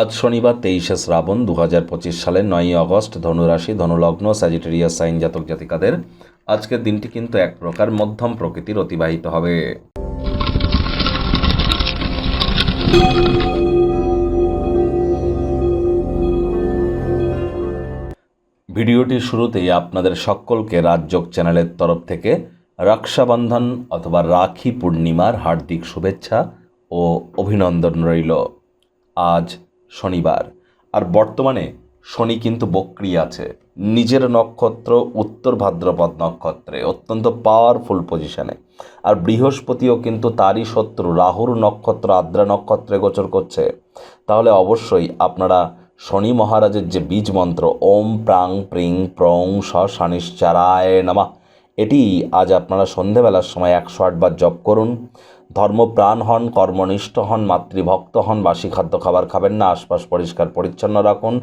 আজ শনিবার তেইশে শ্রাবণ দু হাজার পঁচিশ সালের নয়ই আগস্ট ধনুরাশি, ধনুলগ্ন স্যাজিটেরিয়াস সাইন জাতক জাতিকাদের আজকের দিনটি কিন্তু এক প্রকার মধ্যম প্রকৃতির অতিবাহিত হবে। ভিডিওটির শুরুতেই আপনাদের সকলকে রাজযোগ চ্যানেলের তরফ থেকে রক্ষাবন্ধন অথবা রাখি পূর্ণিমার হার্দিক শুভেচ্ছা ও অভিনন্দন রইল। আজ শনিবার। আর বর্তমানে শনি কিন্তু বক্রি আছে। নিজের নক্ষত্র উত্তর ভাদ্রপদ নক্ষত্রে, অত্যন্ত পাওয়ারফুল পজিশনে আর বৃহস্পতিও কিন্তু তারই শত্রু, রাহুর নক্ষত্র, আদ্রা নক্ষত্রে গোচর করছে। তাহলে অবশ্যই আপনারা শনি মহারাজের যে বীজ মন্ত্র, ওম প্রাং প্রিং প্রং স শানিশ্চারায় নামা। এটি আজ আপনারা সন্ধেবেলার সময় একশো আটবার জপ করুন। ধর্মপ্রাণ হন, কর্মনিষ্ঠ হন, মাতৃভক্ত হন, বাসি খাদ্য খাবার খাবেন না, আশপাশ পরিষ্কার পরিচ্ছন্ন রাখুন।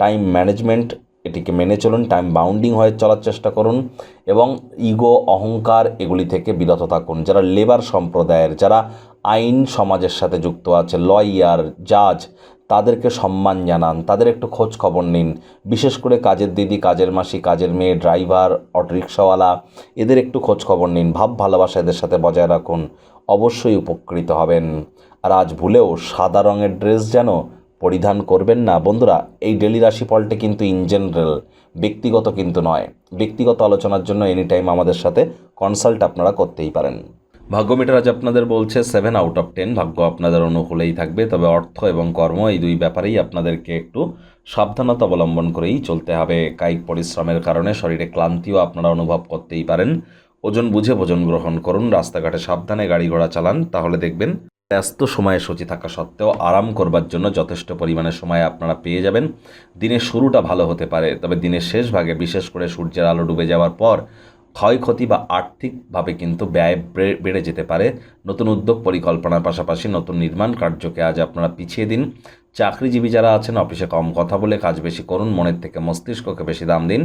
টাইম ম্যানেজমেন্ট এটিকে মেনে চলুন টাইম বাউন্ডিং হয়ে চলার চেষ্টা করুন এবং ইগো অহংকার এগুলি থেকে বিরত থাকুন। যারা লেবার সম্প্রদায়ের, যারা আইন সমাজের সাথে যুক্ত আছে লয়ার জাজ তাদেরকে সম্মান জানান, তাদের একটু খোঁজ খবর নিন। বিশেষ করে কাজের দিদি, কাজের মাসি, কাজের মেয়ে, ড্রাইভার, অটোরিকশাওয়ালা, এদের একটু খোঁজ খবর নিন, ভাব ভালোবাসা এদের সাথে বজায় রাখুন, অবশ্যই উপকৃত হবেন। আর আজ ভুলেও সাদা রঙের ড্রেস যেন পরিধান করবেন না। বন্ধুরা, এই ডেলি রাশিফলটি কিন্তু ইন জেনারেল ব্যক্তিগত কিন্তু নয়। ব্যক্তিগত আলোচনার জন্য এনি টাইম আমাদের সাথে কনসাল্ট আপনারা করতেই পারেন। ভাগ্যমিটার আজ আপনাদের বলছে সেভেন আউট অফ টেন ভাগ্য আপনাদের অনুকূলেই থাকবে, তবে অর্থ এবং কর্ম এই দুই ব্যাপারেই আপনাদেরকে একটু সাবধানতা অবলম্বন করেই চলতে হবে। কায়িক পরিশ্রমের কারণে শরীরে ক্লান্তিও আপনারা অনুভব করতেই পারেন। ওজন বুঝে ভোজন গ্রহণ করুন, রাস্তাঘাটে সাবধানে গাড়ি ঘোড়া চালান, তাহলে দেখবেন ব্যস্ত সময়ে সূচি থাকা সত্ত্বেও আরাম করবার জন্য যথেষ্ট পরিমাণে সময় আপনারা পেয়ে যাবেন। দিনের শুরুটা ভালো হতে পারে, তবে দিনের শেষ ভাগে বিশেষ করে সূর্যের আলো ডুবে যাওয়ার পর ক্ষয়ক্ষতি বা আর্থিকভাবে কিন্তু ব্যয় বেড়ে যেতে পারে। নতুন উদ্যোগ পরিকল্পনার পাশাপাশি নতুন নির্মাণ কার্যকে আজ আপনারা পিছিয়ে দিন। চাকরিজীবী যারা আছেন, অফিসে কম কথা বলে কাজ বেশি করুন, মনের থেকে মস্তিষ্ককে বেশি দাম দিন।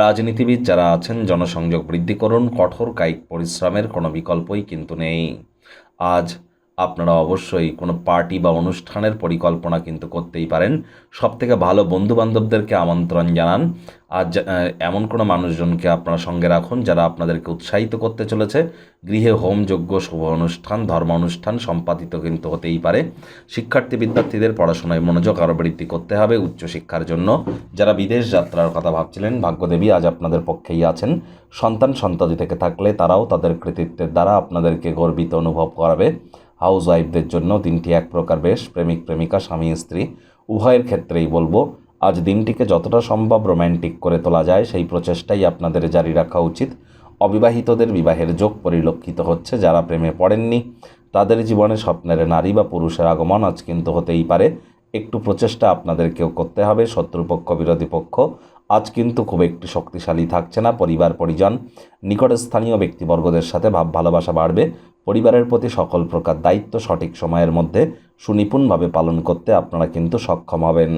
রাজনীতিবিদ যারা আছেন, জনসংযোগ বৃদ্ধি করুন, কঠোর কায়িক পরিশ্রমের কোনো বিকল্পই কিন্তু নেই। আজ আপনারা অবশ্যই কোনো পার্টি বা অনুষ্ঠানের পরিকল্পনা কিন্তু করতেই পারেন। সব থেকে ভালো বন্ধুবান্ধবদেরকে আমন্ত্রণ জানান। আর এমন কোনো মানুষজনকে আপনারা সঙ্গে রাখুন যারা আপনাদেরকে উৎসাহিত করতে চলেছে। গৃহে হোমযজ্ঞ শুভ অনুষ্ঠান ধর্ম অনুষ্ঠান সম্পাদিত কিন্তু হতেই পারে। শিক্ষার্থী বিদ্যার্থীদের পড়াশোনায় মনোযোগ আরও বৃদ্ধি করতে হবে উচ্চশিক্ষার জন্য। যারা বিদেশ যাত্রার কথা ভাবছিলেন, ভাগ্যদেবী আজ আপনাদের পক্ষেই আছেন। সন্তান সন্ততি থেকে থাকলে তারাও তাদের কৃতিত্বের দ্বারা আপনাদেরকে গর্বিত অনুভব করাবে। হাউস ওয়াইফদের জন্য দিনটি এক প্রকার বেশ প্রেমিক প্রেমিকা, স্বামী, স্ত্রী, উভয়ের ক্ষেত্রেই বলব, আজ দিনটিকে যতটা সম্ভব রোম্যান্টিক করে তোলা যায়, সেই প্রচেষ্টাই আপনাদের জারি রাখা উচিত। অবিবাহিতদের বিবাহের যোগ পরিলক্ষিত হচ্ছে, যারা প্রেমে পড়েননি, তাদের জীবনে স্বপ্নের নারী বা পুরুষের আগমন আজ কিন্তু হতেই পারে। একটু প্রচেষ্টা আপনাদেরকেও করতে হবে, শত্রুপক্ষ, বিরোধী পক্ষ আজ কিন্তু খুব একটি শক্তিশালী থাকছে না পরিবার, পরিজন। নিকটস্থানীয় ব্যক্তিবর্গদের সাথে ভাব, ভালোবাসা বাড়বে। পরিবারের প্রতি সকল প্রকার দায়িত্ব সঠিক সময়ের মধ্যে সুনিপুণভাবে পালন করতে আপনারা কিন্তু সক্ষম হবেন।